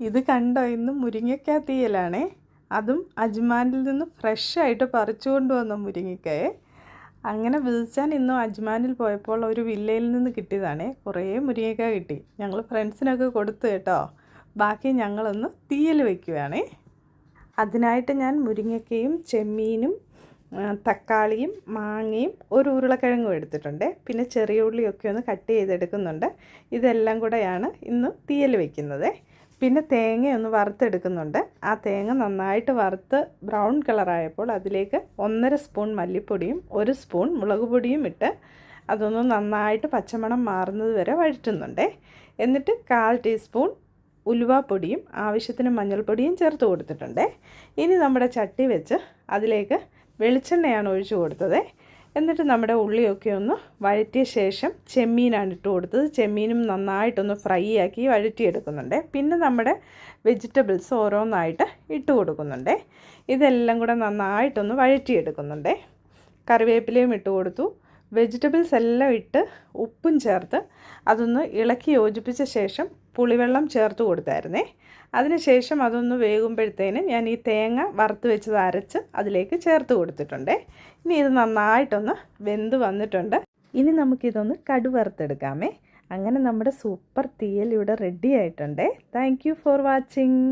ഇത് കണ്ടോ? ഇന്ന് മുരിങ്ങയ്ക്ക തീയലാണേ. അതും അജ്മാനിൽ നിന്ന് ഫ്രഷായിട്ട് പറിച്ചു കൊണ്ടുവന്ന മുരിങ്ങയ്ക്കയെ. അങ്ങനെ വിളിച്ചാൻ ഇന്നും അജ്മാനിൽ പോയപ്പോൾ ഒരു വില്ലയിൽ നിന്ന് കിട്ടിയതാണേ. കുറേ മുരിങ്ങയ്ക്ക കിട്ടി. ഞങ്ങൾ ഫ്രണ്ട്സിനൊക്കെ കൊടുത്തു കേട്ടോ. ബാക്കി ഞങ്ങളൊന്ന് തീയൽ വയ്ക്കുകയാണേ അതിനായിട്ട് ഞാൻ മുരിങ്ങയ്ക്കയും ചെമ്മീനും തക്കാളിയും മാങ്ങയും ഒരു ഉരുളക്കിഴങ്ങും എടുത്തിട്ടുണ്ട്. പിന്നെ ചെറിയ ഉള്ളിയൊക്കെ ഒന്ന് കട്ട് ചെയ്തെടുക്കുന്നുണ്ട്. ഇതെല്ലാം കൂടെയാണ് ഇന്ന് തീയൽ വെക്കുന്നത്. പിന്നെ തേങ്ങ ഒന്ന് വറുത്തെടുക്കുന്നുണ്ട്. ആ തേങ്ങ നന്നായിട്ട് വറുത്ത് ബ്രൗൺ കളറായപ്പോൾ അതിലേക്ക് ഒന്നര സ്പൂൺ മല്ലിപ്പൊടിയും ഒരു സ്പൂൺ മുളക് പൊടിയും ഇട്ട് അതൊന്ന് നന്നായിട്ട് പച്ചമണം മാറുന്നത് വരെ വഴറ്റുന്നുണ്ട്. എന്നിട്ട് കാൽ ടീസ്പൂൺ ഉലുവാപ്പൊടിയും ആവശ്യത്തിന് മഞ്ഞൾപ്പൊടിയും ചേർത്ത് കൊടുത്തിട്ടുണ്ട്. ഇനി നമ്മുടെ ചട്ടി വെച്ച് അതിലേക്ക് വെളിച്ചെണ്ണയാണ് ഒഴിച്ചു കൊടുത്തത്. എന്നിട്ട് നമ്മുടെ ഉള്ളിയൊക്കെ ഒന്ന് വഴറ്റിയ ശേഷം ചെമ്മീനാണ് ഇട്ട് കൊടുത്തത്. ചെമ്മീനും നന്നായിട്ടൊന്ന് ഫ്രൈ ആക്കി വഴറ്റിയെടുക്കുന്നുണ്ട്. പിന്നെ നമ്മുടെ വെജിറ്റബിൾസ് ഓരോന്നായിട്ട് ഇട്ട് കൊടുക്കുന്നുണ്ട്. ഇതെല്ലാം കൂടെ നന്നായിട്ടൊന്ന് വഴറ്റിയെടുക്കുന്നുണ്ട്. കറിവേപ്പിലയും ഇട്ട് കൊടുത്തു. വെജിറ്റബിൾസ് എല്ലാം ഇട്ട് ഉപ്പും ചേർത്ത് അതൊന്ന് ഇളക്കി യോജിപ്പിച്ച ശേഷം പുളിവെള്ളം ചേർത്ത് കൊടുത്തായിരുന്നേ. അതിനുശേഷം അതൊന്ന് വേകുമ്പോഴത്തേന് ഞാൻ ഈ തേങ്ങ വറുത്ത് വെച്ചത് അരച്ച് അതിലേക്ക് ചേർത്ത് കൊടുത്തിട്ടുണ്ട്. ഇനി ഇത് നന്നായിട്ടൊന്ന് വെന്ത് വന്നിട്ടുണ്ട്. ഇനി നമുക്കിതൊന്ന് കടുവറുത്തെടുക്കാമേ അങ്ങനെ നമ്മുടെ സൂപ്പർ തീയൽ ഇവിടെ റെഡി ആയിട്ടുണ്ട്. Thank for watching.